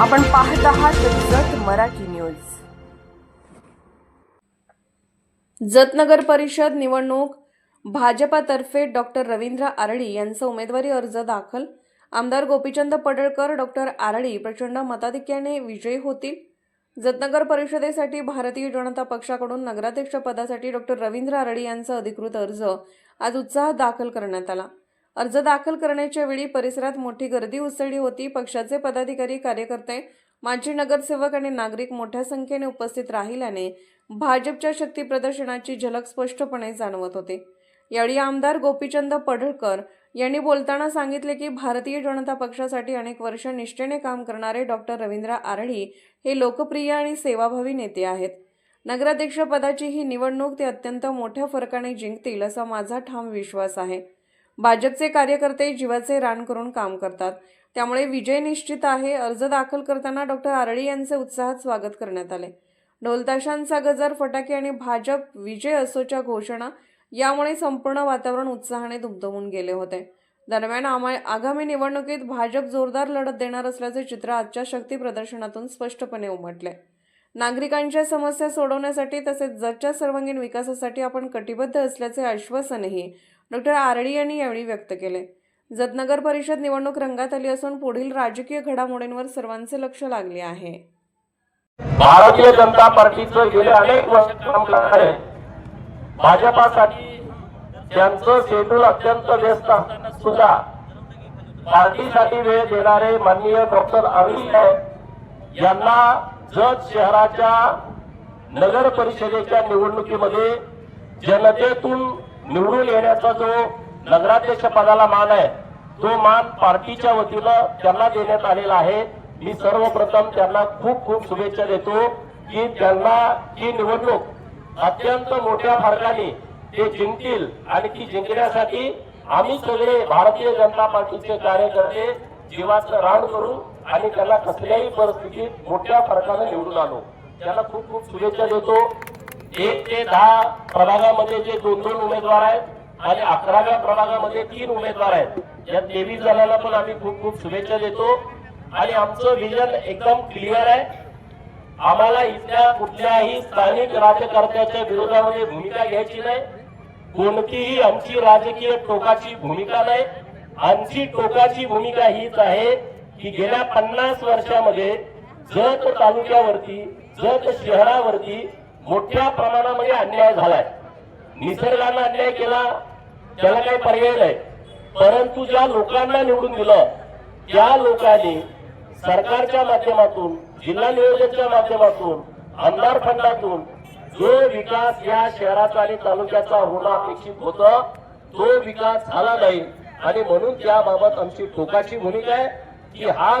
आपण पाहत आहात जत मराठी न्यूज. जतनगर परिषद निवडणूक भाजपातर्फे डॉक्टर रवींद्र आरळी यांचा उमेदवारी अर्ज दाखल. आमदार गोपीचंद पडळकर डॉक्टर आरळी प्रचंड मताधिक्याने विजयी होतील. जतनगर परिषदेसाठी भारतीय जनता पक्षाकडून नगराध्यक्ष पदासाठी डॉक्टर रवींद्र आरळी यांचा अधिकृत अर्ज आज उत्साहात दाखल करण्यात आला. अर्ज दाखल करण्याच्या वेळी परिसरात मोठी गर्दी उसळली होती. पक्षाचे पदाधिकारी कार्यकर्ते माजी नगरसेवक आणि नागरिक मोठ्या संख्येने उपस्थित राहिल्याने भाजपच्या शक्ती प्रदर्शनाची झलक स्पष्टपणे जाणवत होते. यावेळी आमदार गोपीचंद पडळकर यांनी बोलताना सांगितले की भारतीय जनता पक्षासाठी अनेक वर्ष निष्ठेने काम करणारे डॉक्टर रवींद्र आरळी हे लोकप्रिय आणि सेवाभावी नेते आहेत. नगराध्यक्ष पदाची ही निवडणूक ते अत्यंत मोठ्या फरकाने जिंकतील असा माझा ठाम विश्वास आहे. भाजपचे कार्यकर्ते जीवाचे रान करून काम करतात. त्यामुळे विजय निश्चित आहे अर्ज दाखल करताना डॉक्टर आरळी यांचे उत्साहात स्वागत करण्यात आले. ढोलताशांचा गजर फटाके आणि भाजप विजय असोच्या घोषणा यामुळे संपूर्ण वातावरण उत्साहाने दुमदमून गेले होते. दरम्यान आगामी निवडणुकीत भाजप जोरदार लढत देणार असल्याचे चित्र आजच्या शक्ती प्रदर्शनातून स्पष्टपणे उमटले. नागरिकांच्या समस्या सोडवण्यासाठी तसेच जगच्या सर्वांगीण विकासासाठी आपण कटिबद्ध असल्याचे आश्वासनही डॉक्टर आरडी यांनी यावेळी व्यक्त केले. जतनगर परिषद निवडणूक रंगात आली असून पुढील राजकीय घडामोडींवर सर्वांचे लक्ष लागले आहे. भारतीय जनता पार्टीचं गेले अनेक वर्ष भाजपासाठी त्यांचं शेड्यूल अत्यंत व्यस्त सुद्धा पार्टीसाठी वेळ देणारे माननीय डॉक्टर अरविंद यांना जत शहराच्या नगर परिषदेच्या निवडणुकीमध्ये जनतेतून निवडून येण्याचा जो नगराध्यक्ष पदाला मान आहे तो मान पार्टीच्या वतीनं त्यांना देण्यात आलेला आहे. मी सर्वप्रथम त्यांना खूप खूप शुभेच्छा देतो की त्यांना ही निवडणूक अत्यंत मोठ्या फरकाने ते जिंकतील आणि ती जिंकण्यासाठी आम्ही सगळे भारतीय जनता पार्टीचे कार्यकर्ते जीवाचं रान करू आणि त्यांना कसल्याही परिस्थितीत मोठ्या फरकाने निवडून आणू. त्यांना खूप खूप शुभेच्छा देतो. एक ते दहा प्रभागामध्ये जे दोन दोन उमेदवार आहेत आणि अकराव्या प्रभागामध्ये तीन उमेदवार आहेत. या तेवीस जणांना पण आम्ही खूप खूप शुभेच्छा देतो. आणि आमचं विजन एकदम क्लिअर आहे. आम्हाला इथल्या कुठल्याही स्थानिक राजकर्त्याच्या विरोधामध्ये भूमिका घ्यायची नाही. कोणतीही आमची राजकीय टोकाची भूमिका नाही. आमची टोकाची भूमिका हीच आहे की गेल्या पन्नास वर्षामध्ये जत तालुक्यावरती जत शहरावरती मोठ्या प्रमाणामध्ये अन्याय झालाय. निसर्गानं अन्याय केला त्याला काही पर्याय नाही. परंतु ज्या लोकांना निवडून दिलं त्या लोकांनी सरकारच्या माध्यमातून जिल्हा नियोजनच्या माध्यमातून आमदार फंडातून जो विकास या शहराचा आणि तालुक्याचा होणं अपेक्षित होतं तो विकास झाला नाही. आणि म्हणून त्याबाबत आमची टोकाची भूमिका आहे की हा